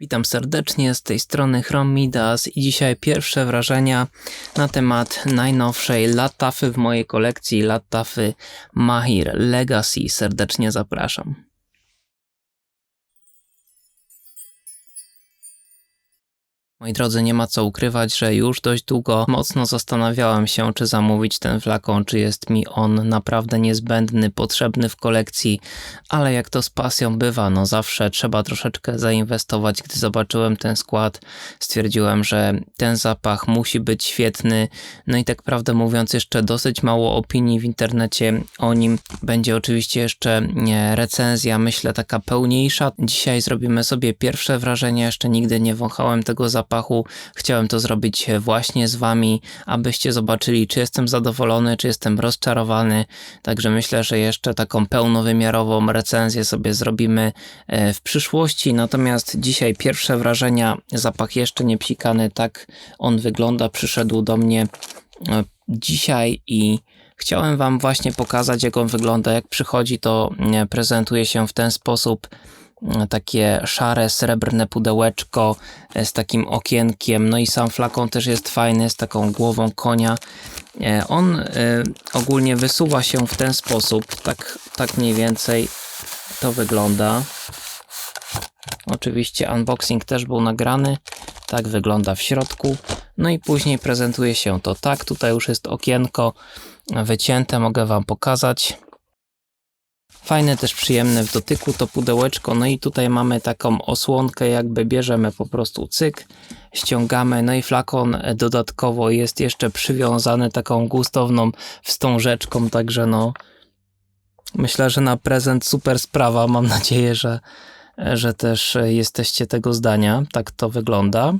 Witam serdecznie z tej strony Chromidas i dzisiaj pierwsze wrażenia na temat najnowszej latafy w mojej kolekcji, latafy Mahir Legacy. Serdecznie zapraszam. Moi drodzy, nie ma co ukrywać, że już dość długo mocno zastanawiałem się, czy zamówić ten flakon, czy jest mi on naprawdę niezbędny, potrzebny w kolekcji, ale jak to z pasją bywa, no zawsze trzeba troszeczkę zainwestować. Gdy zobaczyłem ten skład, stwierdziłem, że ten zapach musi być świetny. No i tak prawdę mówiąc, jeszcze dosyć mało opinii w internecie o nim. Będzie oczywiście jeszcze recenzja, myślę, taka pełniejsza. Dzisiaj zrobimy sobie pierwsze wrażenie, jeszcze nigdy nie wąchałem tego zapachu Chciałem to zrobić właśnie z Wami, abyście zobaczyli, czy jestem zadowolony, czy jestem rozczarowany. Także myślę, że jeszcze taką pełnowymiarową recenzję sobie zrobimy e, w przyszłości. Natomiast dzisiaj pierwsze wrażenia, zapach jeszcze nie psikany, tak on wygląda. Przyszedł do mnie e, dzisiaj i chciałem Wam właśnie pokazać, jak on wygląda. Jak przychodzi, to e, prezentuje się w ten sposób takie szare, srebrne pudełeczko z takim okienkiem. No i sam flakon też jest fajny, z taką głową konia. E, on e, ogólnie wysuwa się w ten sposób, tak, tak mniej więcej to wygląda. Oczywiście unboxing też był nagrany. Tak wygląda w środku. No i później prezentuje się to tak. Tutaj już jest okienko wycięte, mogę Wam pokazać. Fajne, też przyjemne w dotyku to pudełeczko. No i tutaj mamy taką osłonkę, jakby bierzemy po prostu cyk, ściągamy. No i flakon dodatkowo jest jeszcze przywiązany taką gustowną wstążeczką, także no myślę, że na prezent super sprawa. Mam nadzieję, że, że też jesteście tego zdania. Tak to wygląda.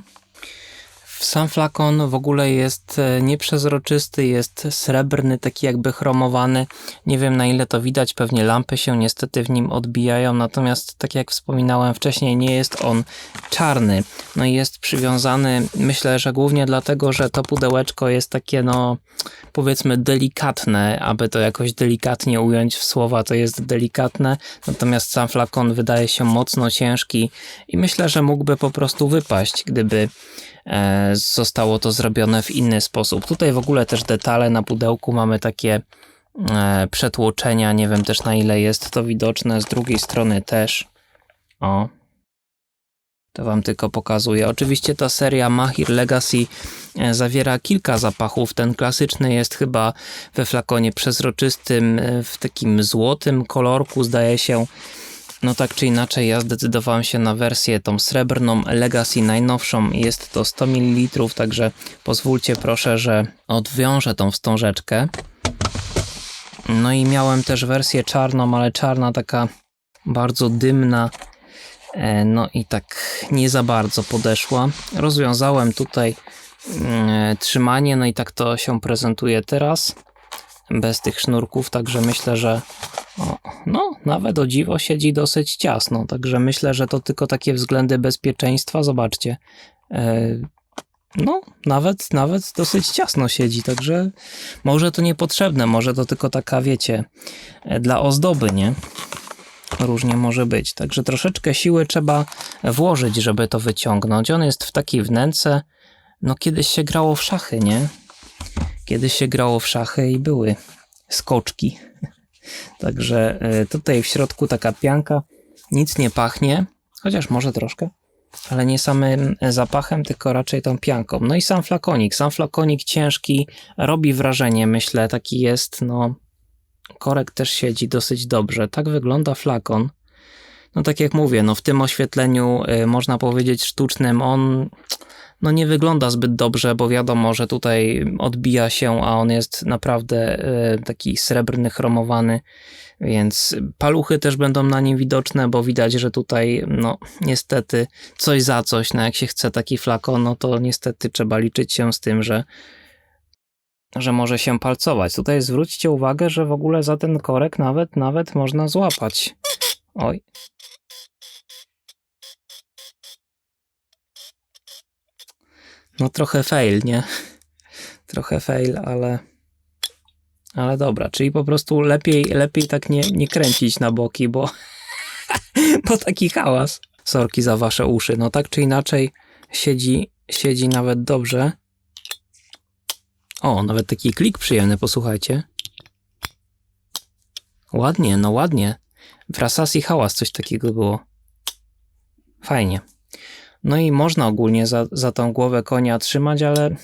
Sam flakon w ogóle jest e, nieprzezroczysty, jest srebrny, taki jakby chromowany. Nie wiem na ile to widać, pewnie lampy się niestety w nim odbijają, natomiast tak jak wspominałem wcześniej, nie jest on czarny. No i jest przywiązany, myślę, że głównie dlatego, że to pudełeczko jest takie, no powiedzmy delikatne, aby to jakoś delikatnie ująć w słowa, to jest delikatne, natomiast sam flakon wydaje się mocno ciężki i myślę, że mógłby po prostu wypaść, gdyby zostało to zrobione w inny sposób. Tutaj w ogóle też detale na pudełku mamy takie e, przetłoczenia, nie wiem też na ile jest to widoczne, z drugiej strony też. O, to Wam tylko pokazuję. Oczywiście ta seria Mahir Legacy e, zawiera kilka zapachów. Ten klasyczny jest chyba we flakonie przezroczystym, w takim złotym kolorku, zdaje się. No tak czy inaczej, ja zdecydowałem się na wersję tą srebrną Legacy najnowszą. Jest to 100 ml, także pozwólcie proszę, że odwiążę tą wstążeczkę. No i miałem też wersję czarną, ale czarna taka bardzo dymna. E, no i tak nie za bardzo podeszła. Rozwiązałem tutaj mm, trzymanie, no i tak to się prezentuje teraz. Bez tych sznurków, także myślę, że o, no, nawet o dziwo siedzi dosyć ciasno, także myślę, że to tylko takie względy bezpieczeństwa. Zobaczcie. E, no, nawet, nawet dosyć ciasno siedzi, także może to niepotrzebne, może to tylko taka, wiecie, e, dla ozdoby, nie? Różnie może być. Także troszeczkę siły trzeba włożyć, żeby to wyciągnąć. On jest w takiej wnęce. No, kiedyś się grało w szachy, nie? Kiedyś się grało w szachy i były skoczki. Także e, tutaj w środku taka pianka, nic nie pachnie, chociaż może troszkę, ale nie samym zapachem, tylko raczej tą pianką. No i sam flakonik, sam flakonik ciężki, robi wrażenie, myślę, taki jest, no korek też siedzi dosyć dobrze. Tak wygląda flakon. No tak jak mówię, no w tym oświetleniu y, można powiedzieć sztucznym, on no nie wygląda zbyt dobrze, bo wiadomo, że tutaj odbija się, a on jest naprawdę e, taki srebrny, chromowany, więc paluchy też będą na nim widoczne, bo widać, że tutaj no niestety coś za coś, no jak się chce taki flakon, no to niestety trzeba liczyć się z tym, że że może się palcować. Tutaj zwróćcie uwagę, że w ogóle za ten korek nawet nawet można złapać. Oj, No trochę fail, nie? Trochę fail, ale ale dobra, czyli po prostu lepiej, lepiej tak nie, nie kręcić na boki, bo, bo taki hałas. Sorki za wasze uszy. No tak czy inaczej siedzi, siedzi nawet dobrze. O, nawet taki klik przyjemny, posłuchajcie. Ładnie, no ładnie. W Rasasi hałas coś takiego było. Fajnie. No i można ogólnie za, za tą głowę konia trzymać, ale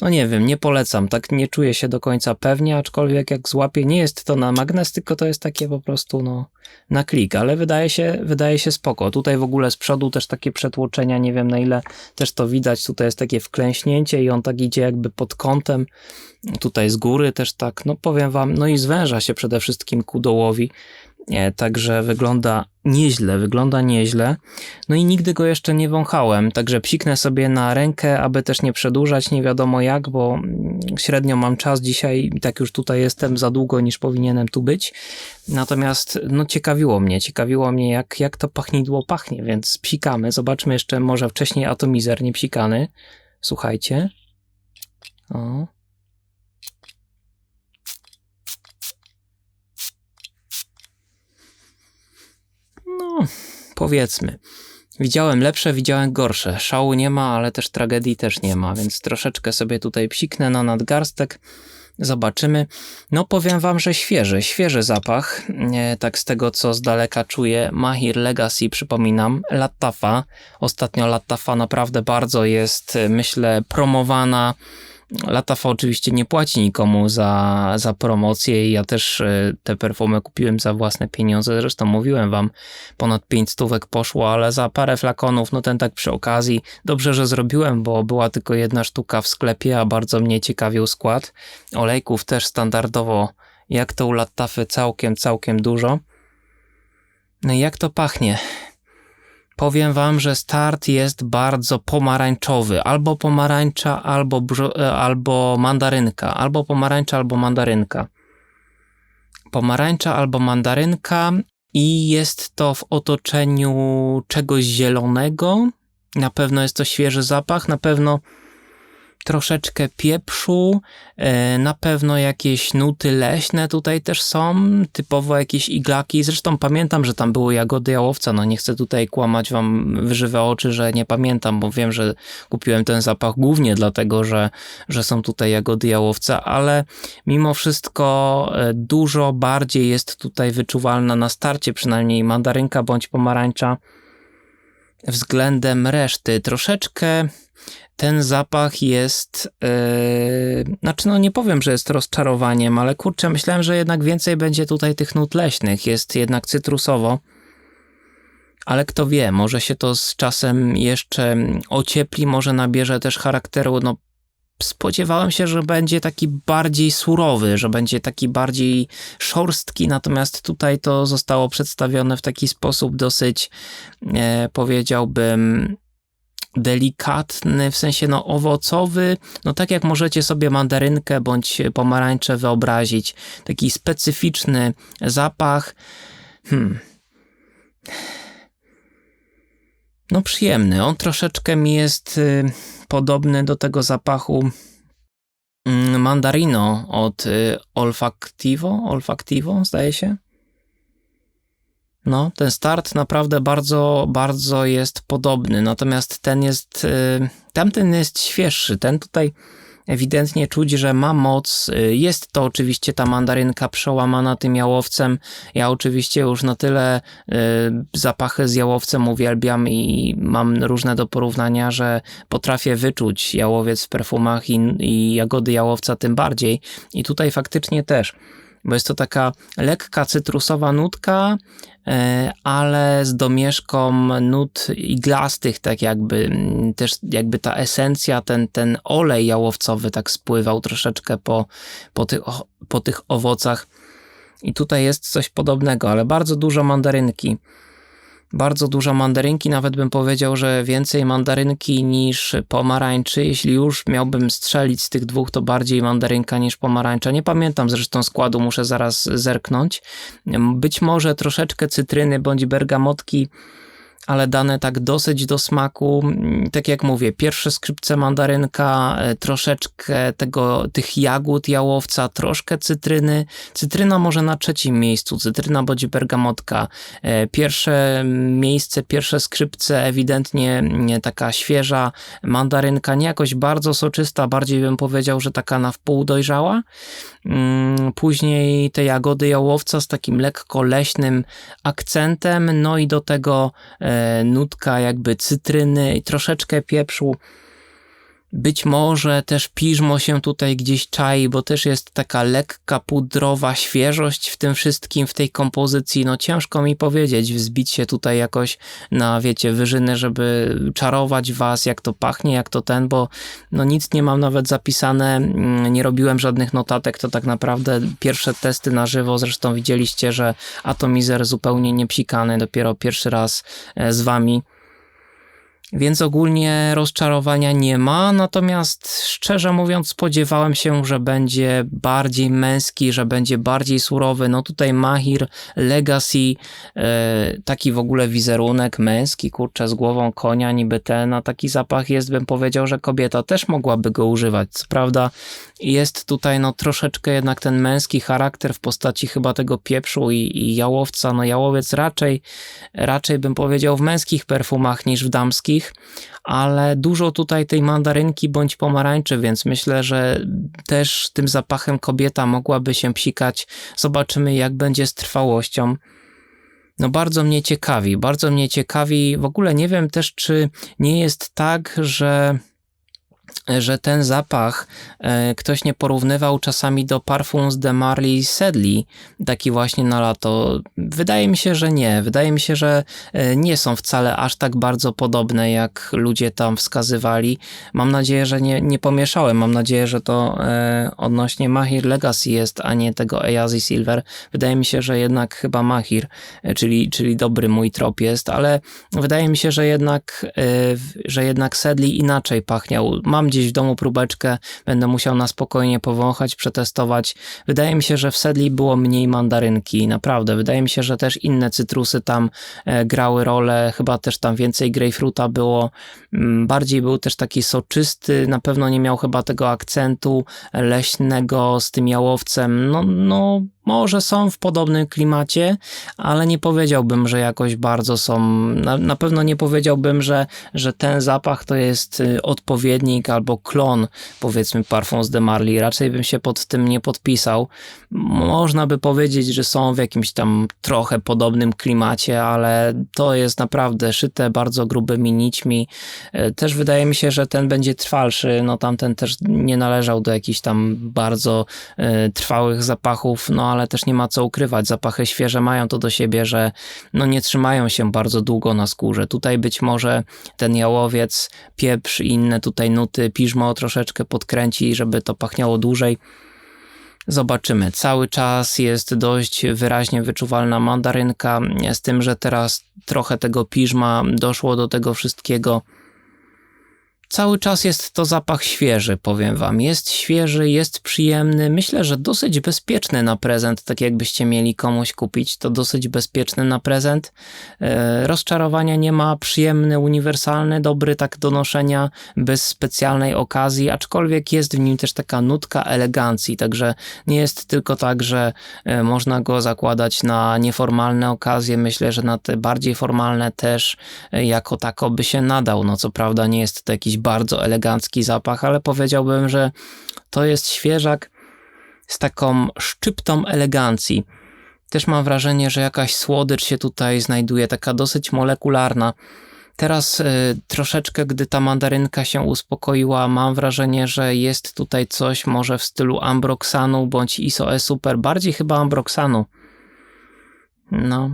no nie wiem, nie polecam. Tak nie czuję się do końca pewnie, aczkolwiek jak złapię, nie jest to na magnes, tylko to jest takie po prostu no na klik, ale wydaje się, wydaje się spoko. Tutaj w ogóle z przodu też takie przetłoczenia, nie wiem na ile też to widać. Tutaj jest takie wklęśnięcie i on tak idzie jakby pod kątem. Tutaj z góry też tak, no powiem wam, no i zwęża się przede wszystkim ku dołowi. Nie, także wygląda nieźle, wygląda nieźle. No i nigdy go jeszcze nie wąchałem, także psiknę sobie na rękę, aby też nie przedłużać, nie wiadomo jak, bo mm, średnio mam czas dzisiaj i tak już tutaj jestem za długo niż powinienem tu być. Natomiast no ciekawiło mnie, ciekawiło mnie jak, jak to pachnidło pachnie, więc psikamy. Zobaczmy jeszcze może wcześniej atomizer nie psikany. Słuchajcie. O. Powiedzmy. Widziałem lepsze, widziałem gorsze. Szału nie ma, ale też tragedii też nie ma, więc troszeczkę sobie tutaj psiknę na nadgarstek. Zobaczymy. No powiem wam, że świeży, świeży zapach. Tak z tego, co z daleka czuję. Mahir Legacy, przypominam. Latafa. Ostatnio Latafa naprawdę bardzo jest, myślę, promowana Latafa oczywiście nie płaci nikomu za, za promocję i ja też e, te perfumy kupiłem za własne pieniądze. Zresztą mówiłem wam, ponad 5 stówek poszło, ale za parę flakonów, no ten tak przy okazji. Dobrze, że zrobiłem, bo była tylko jedna sztuka w sklepie, a bardzo mnie ciekawił skład. Olejków też standardowo, jak to u Latafy, całkiem, całkiem dużo. No i jak to pachnie? Powiem wam, że start jest bardzo pomarańczowy. Albo pomarańcza, albo, e, albo mandarynka. Albo pomarańcza, albo mandarynka. Pomarańcza albo mandarynka i jest to w otoczeniu czegoś zielonego. Na pewno jest to świeży zapach, na pewno troszeczkę pieprzu, e, na pewno jakieś nuty leśne tutaj też są, typowo jakieś iglaki. Zresztą pamiętam, że tam były jagody jałowca. No nie chcę tutaj kłamać wam w żywe oczy, że nie pamiętam, bo wiem, że kupiłem ten zapach głównie dlatego, że, że są tutaj jagody jałowca, ale mimo wszystko e, dużo bardziej jest tutaj wyczuwalna na starcie, przynajmniej mandarynka bądź pomarańcza względem reszty. Troszeczkę ten zapach jest, yy, znaczy no nie powiem, że jest rozczarowaniem, ale kurczę, myślałem, że jednak więcej będzie tutaj tych nut leśnych, jest jednak cytrusowo. Ale kto wie, może się to z czasem jeszcze ociepli, może nabierze też charakteru, no spodziewałem się, że będzie taki bardziej surowy, że będzie taki bardziej szorstki, natomiast tutaj to zostało przedstawione w taki sposób dosyć, e, powiedziałbym, delikatny, w sensie no owocowy, no tak jak możecie sobie mandarynkę bądź pomarańcze wyobrazić, taki specyficzny zapach. Hmm. No przyjemny. On troszeczkę mi jest y, podobny do tego zapachu y, mandarino od y, Olfactivo, Olfactivo zdaje się. No, ten start naprawdę bardzo, bardzo jest podobny, natomiast ten jest, y, tamten jest świeższy, ten tutaj ewidentnie czuć, że ma moc. Y, jest to oczywiście ta mandarynka przełamana tym jałowcem. Ja oczywiście już na tyle y, zapachy z jałowcem uwielbiam i mam różne do porównania, że potrafię wyczuć jałowiec w perfumach i, i jagody jałowca tym bardziej. I tutaj faktycznie też bo jest to taka lekka cytrusowa nutka, ale z domieszką nut iglastych, tak jakby też jakby ta esencja, ten, ten olej jałowcowy tak spływał troszeczkę po, po, tych, po tych owocach. I tutaj jest coś podobnego, ale bardzo dużo mandarynki bardzo dużo mandarynki, nawet bym powiedział, że więcej mandarynki niż pomarańczy. Jeśli już miałbym strzelić z tych dwóch, to bardziej mandarynka niż pomarańcza. Nie pamiętam zresztą składu, muszę zaraz zerknąć. Być może troszeczkę cytryny bądź bergamotki ale dane tak dosyć do smaku. Mm, tak jak mówię, pierwsze skrzypce mandarynka, e, troszeczkę tego, tych jagód jałowca, troszkę cytryny. Cytryna może na trzecim miejscu, cytryna bądź bergamotka. E, pierwsze miejsce, pierwsze skrzypce, ewidentnie mm, taka świeża mandarynka, nie jakoś bardzo soczysta, bardziej bym powiedział, że taka na wpół dojrzała. Mm, później te jagody jałowca z takim lekko leśnym akcentem, no i do tego e, nutka jakby cytryny i troszeczkę pieprzu. Być może też piżmo się tutaj gdzieś czai, bo też jest taka lekka, pudrowa świeżość w tym wszystkim, w tej kompozycji. No ciężko mi powiedzieć, wzbić się tutaj jakoś na, wiecie, wyżyny, żeby czarować was, jak to pachnie, jak to ten, bo no nic nie mam nawet zapisane, mm, nie robiłem żadnych notatek, to tak naprawdę pierwsze testy na żywo, zresztą widzieliście, że atomizer zupełnie nie psikany, dopiero pierwszy raz e, z wami więc ogólnie rozczarowania nie ma, natomiast szczerze mówiąc spodziewałem się, że będzie bardziej męski, że będzie bardziej surowy. No tutaj Mahir Legacy, e, taki w ogóle wizerunek męski, kurczę, z głową konia, niby ten, a taki zapach jest, bym powiedział, że kobieta też mogłaby go używać. Co prawda jest tutaj no troszeczkę jednak ten męski charakter w postaci chyba tego pieprzu i, i jałowca. No jałowiec raczej, raczej bym powiedział w męskich perfumach niż w damskich, ale dużo tutaj tej mandarynki bądź pomarańczy, więc myślę, że też tym zapachem kobieta mogłaby się psikać. Zobaczymy jak będzie z trwałością no bardzo mnie ciekawi, bardzo mnie ciekawi. W ogóle nie wiem też, czy nie jest tak, że że ten zapach e, ktoś nie porównywał czasami do Parfums de Marley Sedley, taki właśnie na lato. Wydaje mi się, że nie. Wydaje mi się, że e, nie są wcale aż tak bardzo podobne, jak ludzie tam wskazywali. Mam nadzieję, że nie, nie pomieszałem. Mam nadzieję, że to e, odnośnie Mahir Legacy jest, a nie tego Eazy Silver. Wydaje mi się, że jednak chyba Mahir, czyli, czyli dobry mój trop jest, ale wydaje mi się, że jednak, że jednak Sedley inaczej pachniał. Mam gdzieś w domu próbeczkę, będę musiał na spokojnie powąchać, przetestować. Wydaje mi się, że w Sedli było mniej mandarynki, naprawdę. Wydaje mi się, że też inne cytrusy tam e, grały rolę, chyba też tam więcej grejpfruta było. Mm, bardziej był też taki soczysty, na pewno nie miał chyba tego akcentu leśnego z tym jałowcem. No, no może są w podobnym klimacie, ale nie powiedziałbym, że jakoś bardzo są. Na, na, pewno nie powiedziałbym, że, że ten zapach to jest y, odpowiednik albo klon, powiedzmy, Parfums de Marley. Raczej bym się pod tym nie podpisał. Można by powiedzieć, że są w jakimś tam trochę podobnym klimacie, ale to jest naprawdę szyte bardzo grubymi nićmi. Y, też wydaje mi się, że ten będzie trwalszy. No tamten też nie należał do jakichś tam bardzo y, trwałych zapachów, no ale też nie ma co ukrywać. Zapachy świeże mają to do siebie, że no nie trzymają się bardzo długo na skórze. Tutaj być może ten jałowiec, pieprz i inne tutaj nuty, piżmo troszeczkę podkręci, żeby to pachniało dłużej. Zobaczymy. Cały czas jest dość wyraźnie wyczuwalna mandarynka, z tym, że teraz trochę tego piżma doszło do tego wszystkiego. Cały czas jest to zapach świeży, powiem wam. Jest świeży, jest przyjemny. Myślę, że dosyć bezpieczny na prezent, tak jakbyście mieli komuś kupić, to dosyć bezpieczny na prezent. E, rozczarowania nie ma, przyjemny, uniwersalny, dobry tak do noszenia, bez specjalnej okazji, aczkolwiek jest w nim też taka nutka elegancji, także nie jest tylko tak, że e, można go zakładać na nieformalne okazje. Myślę, że na te bardziej formalne też e, jako tako by się nadał. No co prawda nie jest to jakiś bardzo elegancki zapach, ale powiedziałbym, że to jest świeżak z taką szczyptą elegancji. Też mam wrażenie, że jakaś słodycz się tutaj znajduje, taka dosyć molekularna. Teraz y, troszeczkę, gdy ta mandarynka się uspokoiła, mam wrażenie, że jest tutaj coś może w stylu ambroxanu bądź ISOE Super, bardziej chyba ambroxanu. No,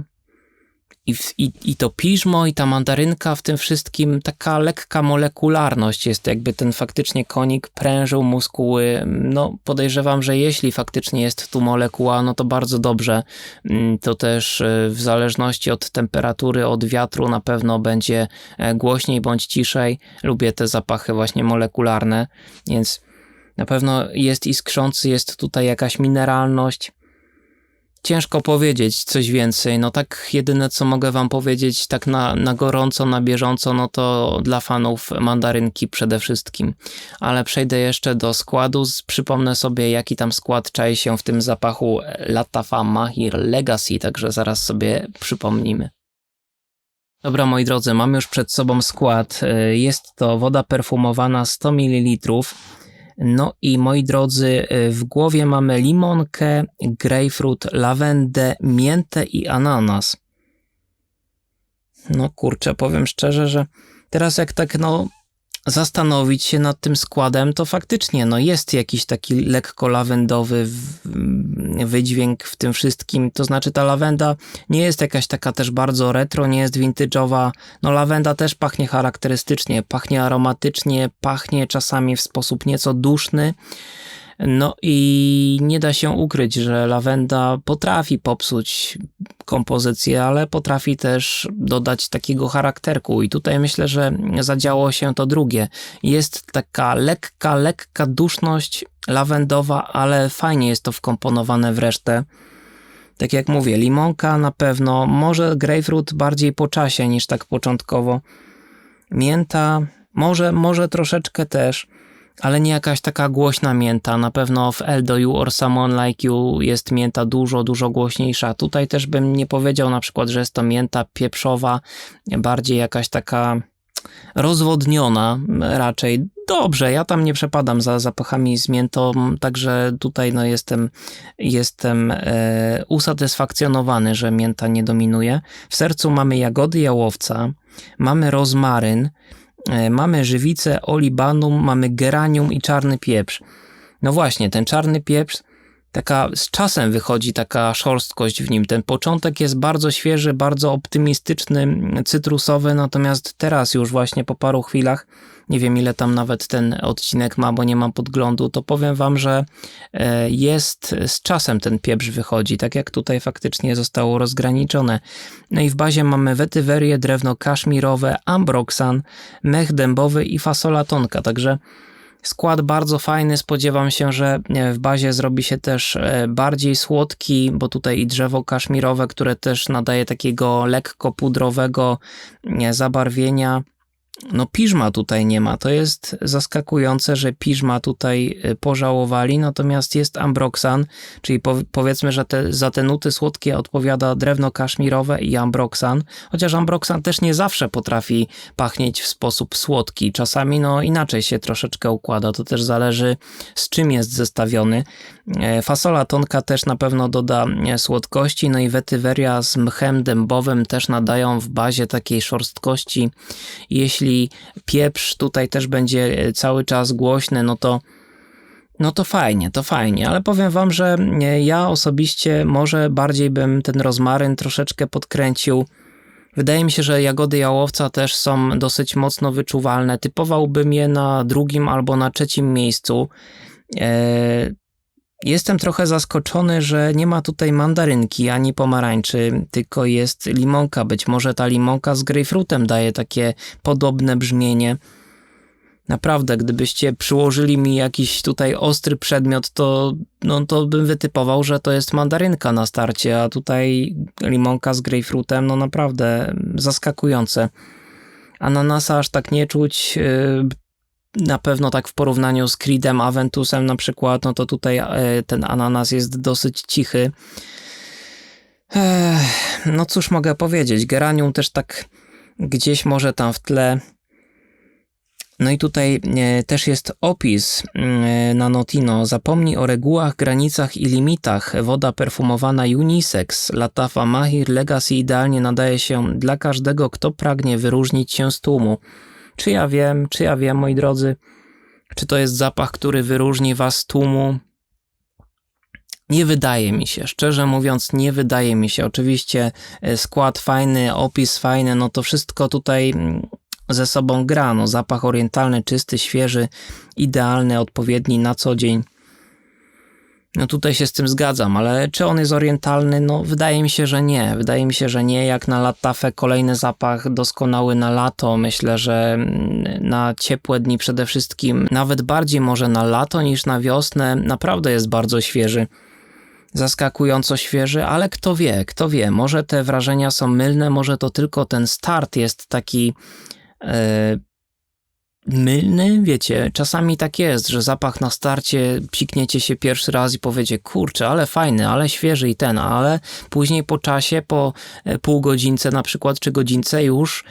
i, i, I to piżmo, i ta mandarynka w tym wszystkim, taka lekka molekularność jest, jakby ten faktycznie konik prężył muskuły. No, podejrzewam, że jeśli faktycznie jest tu molekuła, no to bardzo dobrze. Mm, to też e, w zależności od temperatury, od wiatru na pewno będzie e, głośniej bądź ciszej. Lubię te zapachy właśnie molekularne, więc na pewno jest iskrzący, jest tutaj jakaś mineralność ciężko powiedzieć coś więcej. No tak jedyne co mogę wam powiedzieć tak na, na gorąco, na bieżąco, no to dla fanów mandarynki przede wszystkim. Ale przejdę jeszcze do składu, przypomnę sobie jaki tam skład czai się w tym zapachu Latafa Mahir Legacy, także zaraz sobie przypomnimy. Dobra, moi drodzy, mam już przed sobą skład. Jest to woda perfumowana 100 ml. No i moi drodzy, w głowie mamy limonkę, grapefruit, lawendę, miętę i ananas. No kurczę, powiem szczerze, że teraz jak tak no zastanowić się nad tym składem, to faktycznie no jest jakiś taki lekko lawendowy wydźwięk w tym wszystkim. To znaczy ta lawenda nie jest jakaś taka też bardzo retro, nie jest vintage'owa. No lawenda też pachnie charakterystycznie, pachnie aromatycznie, pachnie czasami w sposób nieco duszny. No i nie da się ukryć, że lawenda potrafi popsuć kompozycję, ale potrafi też dodać takiego charakterku. I tutaj myślę, że zadziało się to drugie. Jest taka lekka, lekka duszność lawendowa, ale fajnie jest to wkomponowane w resztę. Tak jak mówię, limonka na pewno, może grapefruit bardziej po czasie niż tak początkowo. Mięta, może, może troszeczkę też ale nie jakaś taka głośna mięta. Na pewno w Eldo You or Someone Like You jest mięta dużo, dużo głośniejsza. Tutaj też bym nie powiedział na przykład, że jest to mięta pieprzowa, bardziej jakaś taka rozwodniona raczej. Dobrze, ja tam nie przepadam za zapachami z miętą, także tutaj no jestem, jestem e, usatysfakcjonowany, że mięta nie dominuje. W sercu mamy jagody jałowca, mamy rozmaryn, mamy żywicę, olibanum, mamy geranium i czarny pieprz. No właśnie, ten czarny pieprz, taka z czasem wychodzi taka szorstkość w nim. Ten początek jest bardzo świeży, bardzo optymistyczny, cytrusowy, natomiast teraz już właśnie po paru chwilach nie wiem ile tam nawet ten odcinek ma, bo nie mam podglądu, to powiem wam, że e, jest z czasem ten pieprz wychodzi, tak jak tutaj faktycznie zostało rozgraniczone. No i w bazie mamy wetywerię, drewno kaszmirowe, ambroxan, mech dębowy i fasola tonka, także Skład bardzo fajny, spodziewam się, że w bazie zrobi się też e, bardziej słodki, bo tutaj i drzewo kaszmirowe, które też nadaje takiego lekko pudrowego zabarwienia. No, piżma tutaj nie ma. To jest zaskakujące, że piżma tutaj y, pożałowali, natomiast jest ambroxan, czyli powiedzmy, że te, za te nuty słodkie odpowiada drewno kaszmirowe i ambroxan, chociaż ambroxan też nie zawsze potrafi pachnieć w sposób słodki. Czasami no inaczej się troszeczkę układa, to też zależy z czym jest zestawiony. E, fasola tonka też na pewno doda e, słodkości, no i wetyweria z mchem dębowym też nadają w bazie takiej szorstkości. Jeśli pieprz tutaj też będzie e, cały czas głośny, no to no to fajnie, to fajnie, ale powiem wam, że ja osobiście może bardziej bym ten rozmaryn troszeczkę podkręcił. Wydaje mi się, że jagody jałowca też są dosyć mocno wyczuwalne. Typowałbym je na drugim albo na trzecim miejscu. Jestem trochę zaskoczony, że nie ma tutaj mandarynki ani pomarańczy, tylko jest limonka. Być może ta limonka z grejpfrutem daje takie podobne brzmienie. Naprawdę, gdybyście przyłożyli mi jakiś tutaj ostry przedmiot, to, no, to bym wytypował, że to jest mandarynka na starcie, a tutaj limonka z grejpfrutem, no naprawdę zaskakujące. Ananasa aż tak nie czuć, yy, na pewno tak w porównaniu z Creedem, Aventusem na przykład, no to tutaj e, ten ananas jest dosyć cichy. No cóż mogę powiedzieć, Geranium też tak gdzieś może tam w tle. No i tutaj e, też jest opis mm, na Notino. Zapomnij o regułach, granicach i limitach. Woda perfumowana unisex. Latafa Mahir Legacy idealnie nadaje się dla każdego, kto pragnie wyróżnić się z tłumu. Czy ja wiem, czy ja wiem, moi drodzy, czy to jest zapach, który wyróżni was z tłumu? Nie wydaje mi się, szczerze mówiąc, nie wydaje mi się. Oczywiście e, skład fajny, opis fajny, no to wszystko tutaj mm, ze sobą gra. No, zapach orientalny, czysty, świeży, idealny, odpowiedni na co dzień. No tutaj się z tym zgadzam, ale czy on jest orientalny? No wydaje mi się, że nie. Wydaje mi się, że nie. Jak na latafę kolejny zapach doskonały na lato. Myślę, że na ciepłe dni przede wszystkim, nawet bardziej może na lato niż na wiosnę, naprawdę jest bardzo świeży. zaskakująco świeży, ale kto wie, kto wie, może te wrażenia są mylne, może to tylko ten start jest taki e, mylny, wiecie, czasami tak jest, że zapach na starcie psikniecie się pierwszy raz i powiecie, kurczę, ale fajny, ale świeży i ten, ale później po czasie, po e, pół godzince na przykład, czy godzince już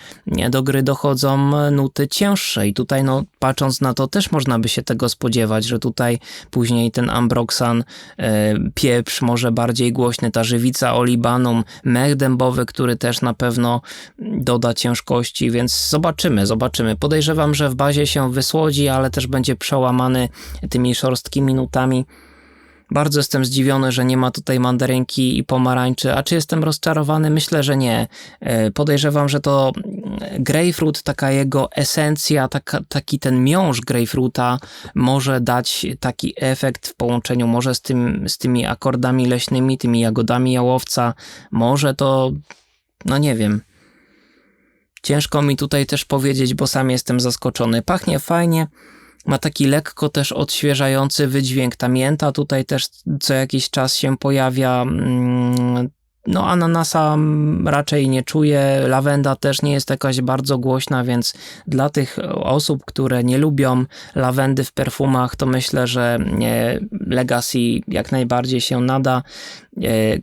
do gry dochodzą nuty cięższe i tutaj no patrząc na to też można by się tego spodziewać, że tutaj później ten ambroxan, e, pieprz może bardziej głośny, ta żywica olibanum, mech dębowy, który też na pewno doda ciężkości, więc zobaczymy, zobaczymy. Podejrzewam, że w bazie się wysłodzi, ale też będzie przełamany tymi szorstkimi minutami. Bardzo jestem zdziwiony, że nie ma tutaj mandarynki i pomarańczy. A czy jestem rozczarowany? Myślę, że nie. E, podejrzewam, że to grapefruit, taka jego esencja, taka, taki ten miąższ grapefruita może dać taki efekt w połączeniu może z, tym, z tymi akordami leśnymi, tymi jagodami jałowca. Może to, no nie wiem, Ciężko mi tutaj też powiedzieć, bo sam jestem zaskoczony. Pachnie fajnie, ma taki lekko też odświeżający wydźwięk. Ta mięta tutaj też co jakiś czas się pojawia. Mm, no, ananasa raczej nie czuję, lawenda też nie jest jakaś bardzo głośna, więc dla tych osób, które nie lubią lawendy w perfumach, to myślę, że Legacy jak najbardziej się nada. E,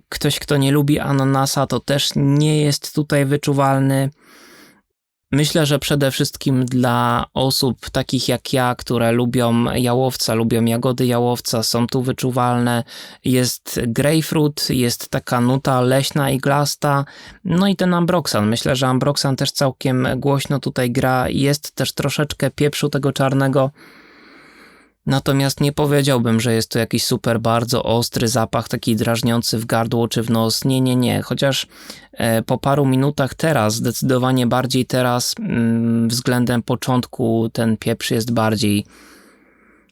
ktoś, kto nie lubi ananasa, to też nie jest tutaj wyczuwalny. Myślę, że przede wszystkim dla osób takich jak ja, które lubią jałowca, lubią jagody jałowca, są tu wyczuwalne. Jest grapefruit, jest taka nuta leśna i glasta, no i ten ambroxan. Myślę, że ambroxan też całkiem głośno tutaj gra. Jest też troszeczkę pieprzu tego czarnego. Natomiast nie powiedziałbym, że jest to jakiś super bardzo ostry zapach, taki drażniący w gardło czy w nos. Nie, nie, nie. Chociaż e, po paru minutach teraz, zdecydowanie bardziej teraz, mm, względem początku, ten pieprz jest bardziej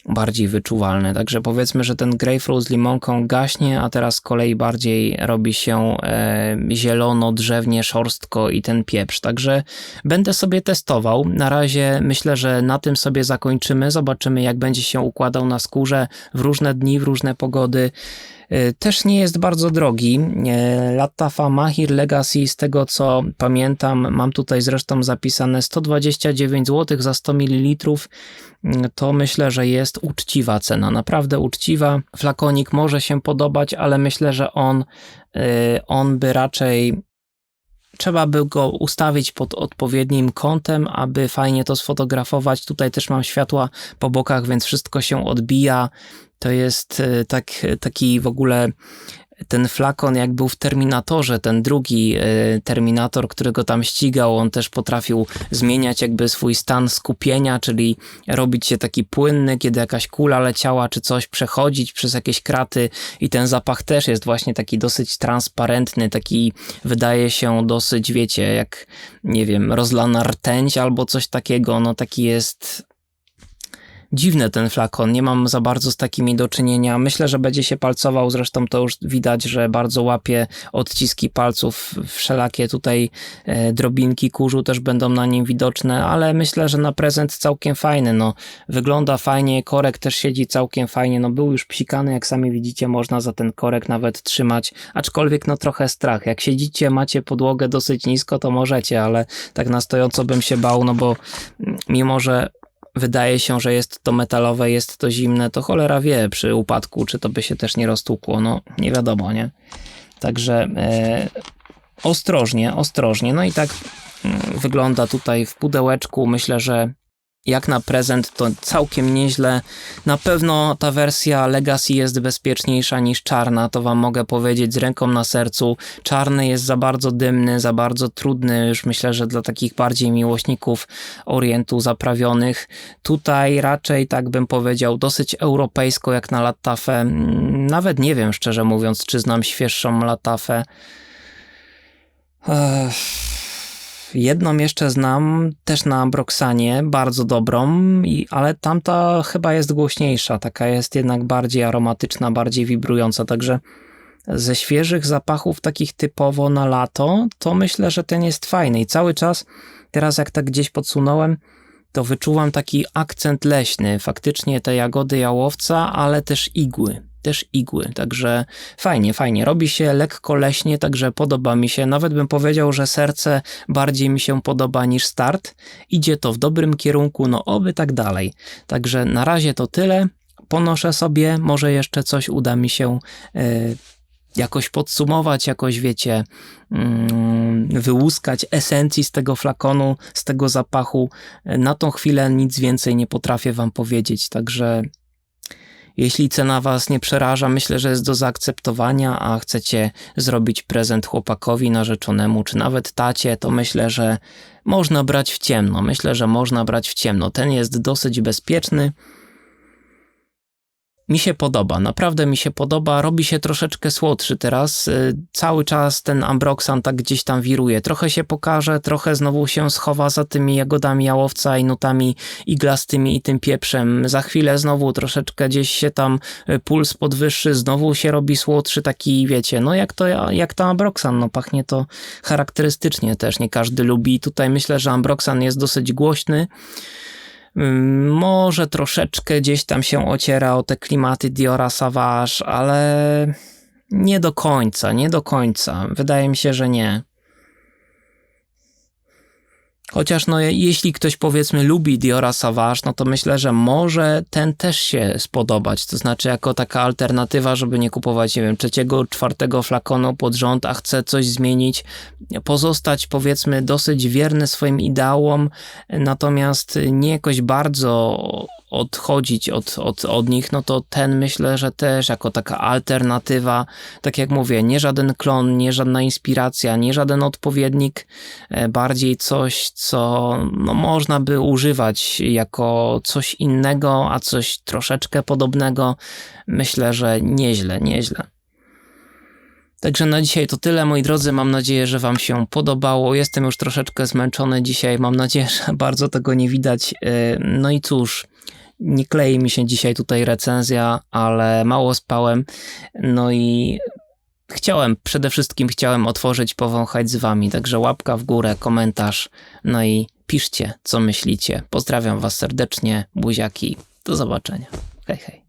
bardziej wyczuwalne. Także powiedzmy, że ten grapefruit z limonką gaśnie, a teraz z kolei bardziej robi się e, zielono, drzewnie, szorstko i ten pieprz. Także będę sobie testował. Na razie myślę, że na tym sobie zakończymy. Zobaczymy, jak będzie się układał na skórze w różne dni, w różne pogody. E, też nie jest bardzo drogi. E, Latafa Mahir Legacy, z tego co pamiętam, mam tutaj zresztą zapisane 129 zł za 100 ml. To myślę, że jest uczciwa cena, naprawdę uczciwa. Flakonik może się podobać, ale myślę, że on, e, on by raczej trzeba by go ustawić pod odpowiednim kątem, aby fajnie to sfotografować. Tutaj też mam światła po bokach, więc wszystko się odbija. To jest e, tak, taki w ogóle ten flakon jak był w Terminatorze, ten drugi e, Terminator, którego tam ścigał, on też potrafił zmieniać jakby swój stan skupienia, czyli robić się taki płynny, kiedy jakaś kula leciała czy coś, przechodzić przez jakieś kraty i ten zapach też jest właśnie taki dosyć transparentny, taki wydaje się dosyć, wiecie, jak nie wiem, rozlana rtęć albo coś takiego, no taki jest dziwny ten flakon, nie mam za bardzo z takimi do czynienia. Myślę, że będzie się palcował, zresztą to już widać, że bardzo łapie odciski palców, wszelakie tutaj e, drobinki kurzu też będą na nim widoczne, ale myślę, że na prezent całkiem fajny, no wygląda fajnie, korek też siedzi całkiem fajnie, no był już psikany, jak sami widzicie, można za ten korek nawet trzymać, aczkolwiek no trochę strach, jak siedzicie, macie podłogę dosyć nisko, to możecie, ale tak na stojąco bym się bał, no bo mm, mimo, że wydaje się, że jest to metalowe, jest to zimne, to cholera wie przy upadku, czy to by się też nie roztukło. No, nie wiadomo, nie? Także e, ostrożnie, ostrożnie. No i tak mm, wygląda tutaj w pudełeczku. Myślę, że jak na prezent to całkiem nieźle. Na pewno ta wersja Legacy jest bezpieczniejsza niż czarna, to wam mogę powiedzieć z ręką na sercu. Czarny jest za bardzo dymny, za bardzo trudny, już myślę, że dla takich bardziej miłośników Orientu zaprawionych. Tutaj raczej, tak bym powiedział, dosyć europejsko jak na latafę. Nawet nie wiem, szczerze mówiąc, czy znam świeższą latafę. Ech Jedną jeszcze znam, też na Broxanie, bardzo dobrą, ale tamta chyba jest głośniejsza, taka jest jednak bardziej aromatyczna, bardziej wibrująca, także ze świeżych zapachów takich typowo na lato, to myślę, że ten jest fajny i cały czas, teraz jak tak gdzieś podsunąłem, to wyczuwam taki akcent leśny, faktycznie te jagody jałowca, ale też igły. Też igły, także fajnie, fajnie. Robi się lekko leśnie, także podoba mi się. Nawet bym powiedział, że serce bardziej mi się podoba niż start. Idzie to w dobrym kierunku, no oby tak dalej. Także na razie to tyle. Ponoszę sobie, może jeszcze coś uda mi się y, jakoś podsumować, jakoś wiecie, mm, wyłuskać esencji z tego flakonu, z tego zapachu. Na tą chwilę nic więcej nie potrafię wam powiedzieć, także jeśli cena was nie przeraża, myślę, że jest do zaakceptowania, a chcecie zrobić prezent chłopakowi, narzeczonemu, czy nawet tacie, to myślę, że można brać w ciemno. Myślę, że można brać w ciemno. Ten jest dosyć bezpieczny mi się podoba, naprawdę mi się podoba. Robi się troszeczkę słodszy teraz. Y, cały czas ten Ambroxan tak gdzieś tam wiruje. Trochę się pokaże, trochę znowu się schowa za tymi jagodami jałowca i nutami iglastymi i tym pieprzem. Za chwilę znowu troszeczkę gdzieś się tam y, puls podwyższy, znowu się robi słodszy, taki wiecie, no jak to, jak to Ambroxan, no pachnie to charakterystycznie też, nie każdy lubi. Tutaj myślę, że Ambroxan jest dosyć głośny. Może troszeczkę gdzieś tam się ociera o te klimaty Diora Savage, ale nie do końca, nie do końca. Wydaje mi się, że nie. Chociaż no, jeśli ktoś powiedzmy lubi Diora Savage, no to myślę, że może ten też się spodobać. To znaczy jako taka alternatywa, żeby nie kupować, nie wiem, trzeciego, czwartego flakonu pod rząd, a chce coś zmienić, pozostać powiedzmy dosyć wierny swoim ideałom, natomiast nie jakoś bardzo odchodzić od, od, od nich, no to ten myślę, że też jako taka alternatywa, tak jak mówię, nie żaden klon, nie żadna inspiracja, nie żaden odpowiednik, e, bardziej coś, co no, można by używać jako coś innego, a coś troszeczkę podobnego. Myślę, że nieźle, nieźle. Także na dzisiaj to tyle, moi drodzy. Mam nadzieję, że Wam się podobało. Jestem już troszeczkę zmęczony dzisiaj. Mam nadzieję, że bardzo tego nie widać. E, no i cóż, nie klei mi się dzisiaj tutaj recenzja, ale mało spałem. No i chciałem, przede wszystkim chciałem otworzyć, powąchać z wami. Także łapka w górę, komentarz. No i piszcie, co myślicie. Pozdrawiam was serdecznie, buziaki. Do zobaczenia. Hej, hej.